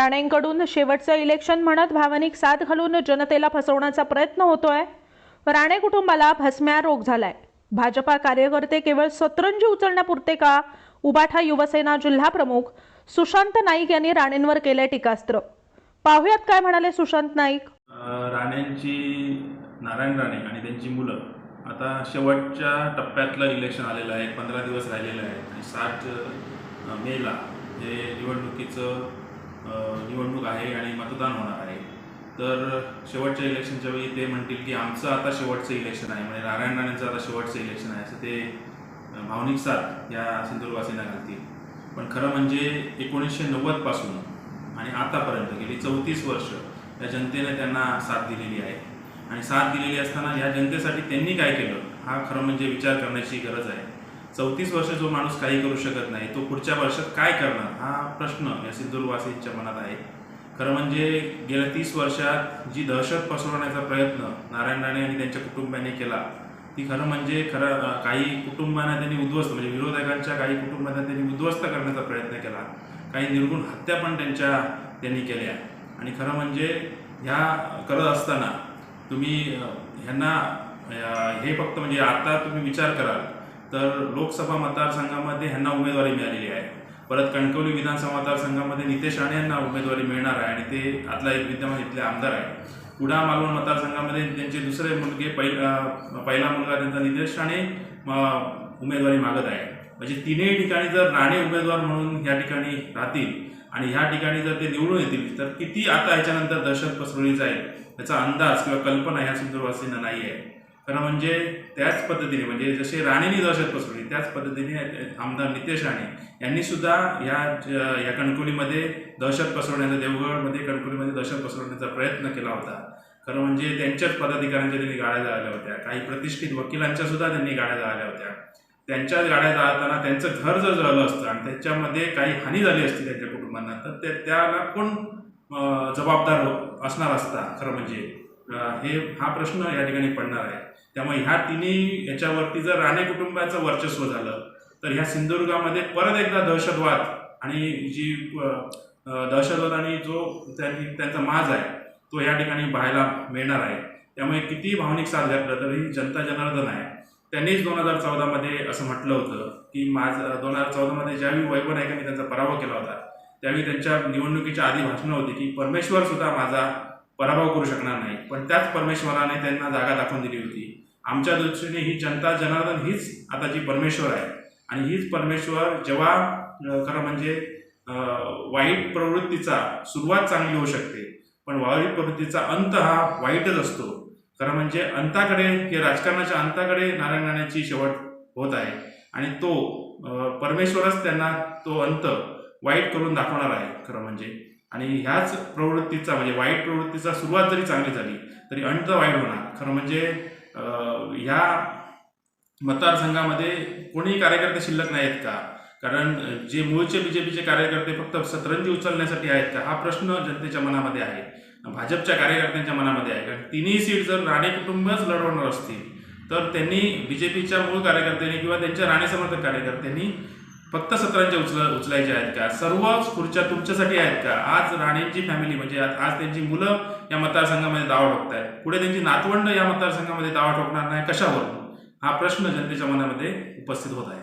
राणेंकडून शेवटचं इलेक्शन म्हणत भावनिक साथ घालून जनतेला फसवण्याचा प्रयत्न होतोय. राणे कुटुंबाला भस्म्या रोग झालाय. भाजपा कार्यकर्ते केवळ सतरंजी उचलण्यापुरते का? उबाठा युवसेना जिल्हा प्रमुख सुशांत नाईक यांनी राणेंवर केलंय टीकास्त्र. पाहुयात काय म्हणाले सुशांत नाईक? राणेंची नारायण राणे आणि त्यांची मुलं. आता शेवटच्या टप्प्यातलं इलेक्शन आलेलं आहे पंधरा दिवस राहिलेलं आहे. आणि सात मेला हे निवडणुकीचं निवडणूक आहे आणि मतदान होणार आहे. तर शेवटच्या इलेक्शनच्या वेळी ते म्हणतील की आमचं आता शेवटचं इलेक्शन आहे. म्हणजे नारायण राणेंचं आता शेवटचं इलेक्शन आहे असं ते भावनिक साथ या सिंधुदुर्गवासींना घालतील. पण खरं म्हणजे एकोणीसशे नव्वदपासून आणि आतापर्यंत गेली चौतीस वर्ष या जनतेने त्यांना साथ दिलेली आहे. आणि साथ दिलेली असताना या जनतेसाठी त्यांनी काय केलं हा खरं म्हणजे विचार करण्याची गरज आहे. चौतीस वर्ष जो माणूस काही करू शकत नाही तो पुढच्या वर्षात काय करणार? हा प्रश्न या सिंधुदुर्गवासींच्या मनात आहे. खरं म्हणजे गेल्या तीस वर्षात जी दहशत पसरवण्याचा प्रयत्न नारायण राणे आणि त्यांच्या कुटुंबियांनी केला ती खरं म्हणजे खरं काही कुटुंबांना त्यांनी उद्ध्वस्त म्हणजे विरोधकांच्या काही कुटुंबांना त्यांनी उद्ध्वस्त करण्याचा प्रयत्न केला. काही निर्गुण हत्या पण त्यांच्या त्यांनी केल्या. आणि खरं म्हणजे ह्या करत असताना तुम्ही ह्यांना हे फक्त म्हणजे आता तुम्ही विचार कराल तर लोकसभा मतदारसंघामध्ये ह्यांना उमेदवारी मिळालेली आहे. परत कणकवली विधानसभा मतदारसंघामध्ये नितेश राणे यांना उमेदवारी मिळणार आहे आणि ते आतला एक विद्यमान इथले आमदार आहे कुडा मालवण मतदारसंघामध्ये त्यांचे दुसरे मुलगे पहिला पहिला मुलगा त्यांचा नितेश राणे उमेदवारी मागत आहे. म्हणजे तिन्ही ठिकाणी जर राणे उमेदवार म्हणून या ठिकाणी राहतील आणि ह्या ठिकाणी जर ते निवडून येतील तर किती आता याच्यानंतर दहशत पसरवली जाईल याचा अंदाज किंवा कल्पना ह्या सुंदरवासींना नाही आहे. खरं म्हणजे त्याच पद्धतीने म्हणजे जसे राणेंनी दहशत पसरवली त्याच पद्धतीने आमदार नितेश राणे यांनी सुद्धा या या कणकुलीमध्ये दहशत पसरवण्याचा देवगडमध्ये कणकुलीमध्ये दहशत पसरवण्याचा प्रयत्न केला होता. खरं म्हणजे त्यांच्याच पदाधिकाऱ्यांच्या त्यांनी गाड्या जाळल्या होत्या. काही प्रतिष्ठित वकिलांच्या सुद्धा त्यांनी गाड्या जाळल्या होत्या. त्यांच्याच गाड्या जाळताना त्यांचं घर जर जळलं असतं आणि त्याच्यामध्ये काही हानी झाली असती त्यांच्या कुटुंबांना तर ते त्याला कोण जबाबदार असणार असता खरं म्हणजे? हे हा प्रश्न या ठिकाणी पडणार आहे. त्यामुळे ह्या तिन्ही याच्यावरती जर राणे कुटुंबाचं वर्चस्व झालं तर ह्या सिंधुदुर्गामध्ये परत एकदा दहशतवाद आणि जी दहशतवाद आणि जो त्यांनी त्यांचा माज आहे तो या ठिकाणी पाहायला मिळणार आहे. त्यामुळे किती भावनिक साथ घातलं तरी जनता जनार्दन आहे. त्यांनीच दोन हजार चौदामध्ये असं म्हटलं होतं की माझ दोन हजार चौदामध्ये ज्यावेळी वैभव नायकांनी त्यांचा पराभव केला होता त्यावेळी त्यांच्या निवडणुकीच्या आधी भाषणं होती की परमेश्वर सुद्धा माझा पराभव करू शकणार नाही. पण त्याच परमेश्वराने त्यांना जागा दाखवून दिली होती. आमच्या दृष्टीने ही जनता जनार्दन हीच आता जी परमेश्वर आहे. आणि हीच परमेश्वर जेव्हा खरं म्हणजे वाईट प्रवृत्तीचा सुरुवात चांगली होऊ शकते पण वाईट प्रवृत्तीचा अंत हा वाईटच असतो. खरं म्हणजे अंताकडे की राजकारणाच्या अंताकडे नारायण राणेची शेवट होत आहे. आणि तो परमेश्वरच त्यांना तो अंत वाईट करून दाखवणार आहे खरं म्हणजे. आणि ह्याच प्रवृत्तीचा म्हणजे वाईट प्रवृत्तीचा सुरुवात जरी चांगली झाली तरी अंत वाईट होणार. खरं म्हणजे ह्या मतदारसंघामध्ये कोणीही कार्यकर्ते शिल्लक नाही आहेत का? कारण जे मूळचे बी जे पीचे कार्यकर्ते फक्त सतरंजी उचलण्यासाठी आहेत का? हा प्रश्न जनतेच्या मनामध्ये आहे. भाजपच्या कार्यकर्त्यांच्या मनामध्ये आहे. कारण तिन्ही सीट जर राणे कुटुंबच लढवणार असतील तर त्यांनी बी जे पीच्या मूळ कार्यकर्त्यांनी किंवा त्यांच्या राणे समर्थक कार्यकर्त्यांनी फक्त सतरांच्या उचल उचलायचे आहेत का? सर्वच खुर्च्या तुमच्यासाठी आहेत का? आज राणेंची फॅमिली म्हणजे आज आज त्यांची मुलं या मतदारसंघामध्ये दावा ठोकत आहेत पुढे त्यांची नातवंड या मतदारसंघामध्ये दावा ठोकणार नाही. कशावर हा प्रश्न जनतेच्या मनामध्ये उपस्थित होत आहे.